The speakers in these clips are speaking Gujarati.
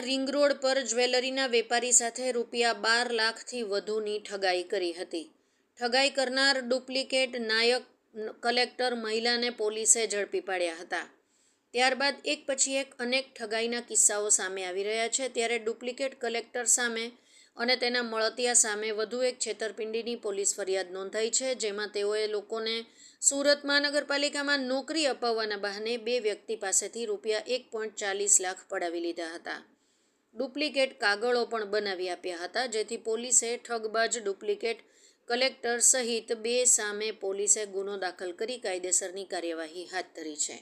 રિંગ રોડ પર જ્વેલરીના વેપારી સાથે રૂપિયા બાર લાખથી વધુની ઠગાઈ કરી હતી. ઠગાઈ કરનાર ડુપ્લિકેટ નાયક કલેક્ટર મહિલાને પોલીસે ઝડપી પાડ્યા હતા. ત્યારબાદ એક પછી એક અનેક ઠગાઈના કિસ્સાઓ સામે આવી રહ્યા છે. ત્યારે ડુપ્લિકેટ કલેક્ટર સામે અને તેના મળતિયા સામે વધુ એક છેતરપિંડીની પોલીસ ફરિયાદ નોંધાઈ છે, જેમાં તેઓએ લોકોને સુરત મહાનગરપાલિકામાં નોકરી અપાવવાના બહાને બે વ્યક્તિ પાસેથી રૂપિયા એક પોઈન્ટ ચાલીસ લાખ પડાવી લીધા હતા. ડુપ્લિકેટ કાગળો પણ બનાવી આપ્યા હતા, જેથી પોલીસે ઠગબાજ ડુપ્લિકેટ કલેક્ટર સહિત બે સામે પોલીસે ગુનો દાખલ કરી કાયદેસરની કાર્યવાહી હાથ ધરી છે.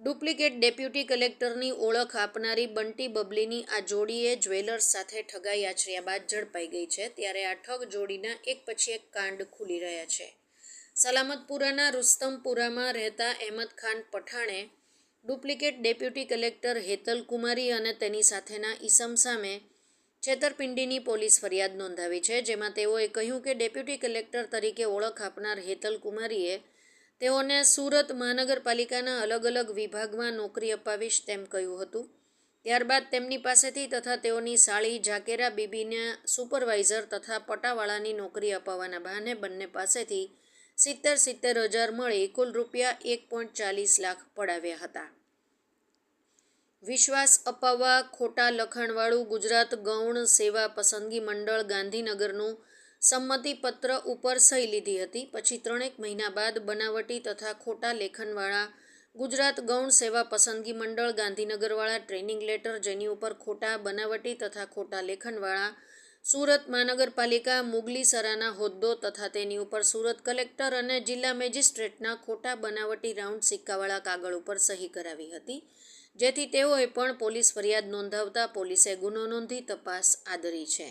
ડુપ્લિકેટ ડેપ્યુટી કલેક્ટરની ઓળખ આપનારી બંટી બબલીની આ જોડીએ જ્વેલર્સ સાથે ઠગાઈ આચર્યા બાદ ઝડપાઈ ગઈ છે, ત્યારે આ ઠગ જોડીના એક પછી એક કાંડ ખુલી રહ્યા છે. સલામતપુરાના રુસ્તમપુરામાં રહેતા Ahmed Khan પઠાણે duplicate deputy collector Hetal Kumari અને તેની સાથેના ઈસમ સામે છેતરપિંડીની પોલીસ ફરિયાદ નોંધાવી છે, જેમાં તેઓએ કહ્યું કે ડેપ્યુટી કલેક્ટર તરીકે ઓળખ આપનાર હેતલ કુમારીએ તેઓને સુરત મહાનગરપાલિકાના અલગ અલગ વિભાગમાં નોકરી અપાવીશ તેમ કહ્યું હતું. ત્યારબાદ તેમની પાસેથી તથા તેઓની સાળી ઝાકેરા બીબીને સુપરવાઇઝર તથા પટાવાળાની નોકરી અપાવવાના બહાને બંને પાસેથી સિત્તેર સિત્તેર હજાર મળી કુલ રૂપિયા એક પોઈન્ટ ચાલીસ લાખ પડાવ્યા હતા. વિશ્વાસ અપાવવા ખોટા લખાણવાળું ગુજરાત ગૌણ સેવા પસંદગી મંડળ ગાંધીનગરનું સંમતિપત્ર ઉપર સહી લીધી હતી. પછી ત્રણેક મહિના બાદ બનાવટી તથા ખોટા લેખનવાળા ગુજરાત ગૌણ સેવા પસંદગી મંડળ, ગાંધીનગરવાળા ટ્રેનિંગ લેટર જેની ઉપર ખોટા બનાવટી તથા ખોટા લેખનવાળા, સુરત મહાનગરપાલિકા મુગલીસરાના હોદ્દો તથા તેની ઉપર સુરત કલેક્ટર અને જિલ્લા મેજિસ્ટ્રેટના ખોટા બનાવટી રાઉન્ડ સિક્કાવાળા કાગળ ઉપર સહી કરાવી હતી, જેથી તેઓએ પણ પોલીસ ફરિયાદ નોંધાવતા પોલીસે ગુનો નોંધી તપાસ આદરી છે.